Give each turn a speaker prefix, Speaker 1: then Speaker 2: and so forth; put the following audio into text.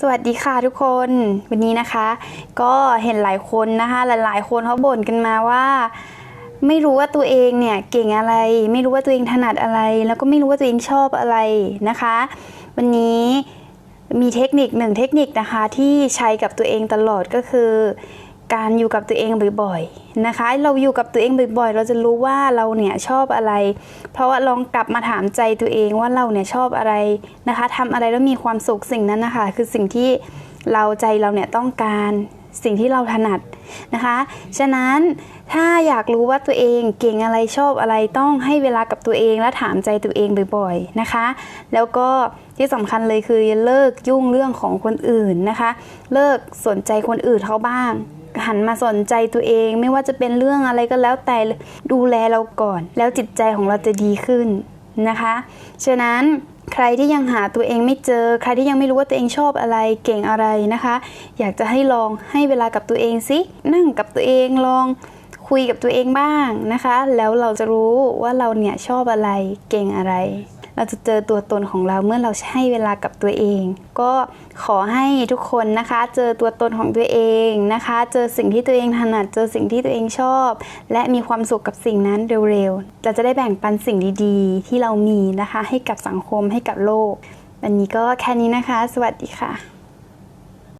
Speaker 1: สวัสดีค่ะทุกคนวันนี้นะคะ ก็เห็นหลายคนนะคะ หลายๆ คนเขาบ่นกันมาว่า ไม่รู้ว่าตัวเองเนี่ยเก่งอะไร ไม่รู้ว่าตัวเองถนัดอะไร แล้วก็ไม่รู้ว่าตัวเองชอบอะไรนะคะ วันนี้มีเทคนิคหนึ่งเทคนิคนะคะที่ใช้กับตัวเองตลอดก็คือ การอยู่กับตัวเองบ่อยๆนะคะ เราอยู่กับตัวเองบ่อยๆ เราจะรู้ว่าเราเนี่ยชอบอะไร เพราะว่าลองกลับมาถามใจตัวเองว่าเราเนี่ยชอบอะไรนะคะทำอะไรแล้วมีความสุขสิ่งนั้นนะคะ คือสิ่งที่เราใจเราเนี่ยต้องการสิ่งที่เราถนัดนะคะ ฉะนั้นถ้าอยากรู้ว่าตัวเองเก่งอะไรชอบอะไรต้องให้เวลากับตัวเองและถามใจตัวเองบ่อยๆนะคะ แล้วก็ที่สำคัญเลยคือเลิกยุ่งเรื่องของคนอื่นนะคะ เลิกสนใจคนอื่นเขาบ้าง หันมาสนใจตัวเอง ไม่ว่าจะเป็นเรื่องอะไรก็แล้วแต่ดูแลเราก่อน แล้วจิตใจของเราจะดีขึ้นนะคะ ฉะนั้นใครที่ยังหาตัวเองไม่เจอ ใครที่ยังไม่รู้ว่าตัวเองชอบอะไรเก่งอะไรนะคะ อยากจะให้ลองให้เวลากับตัวเองสินั่งกับตัวเองลองคุยกับตัวเองบ้างนะคะ แล้วเราจะรู้ว่าเราเนี่ยชอบอะไรเก่งอะไร เราจะเจอตัวตนของเราเมื่อเราให้เวลากับตัวเอง ก็ขอให้ทุกคนนะคะ เจอตัวตนของตัวเองนะคะ เจอสิ่งที่ตัวเองถนัด เจอสิ่งที่ตัวเองชอบ และมีความสุขกับสิ่งนั้นเร็วๆ เราจะได้แบ่งปันสิ่งดีๆ ที่เรามีนะคะ ให้กับสังคมให้กับโลก วันนี้ก็แค่นี้นะคะ สวัสดีค่ะ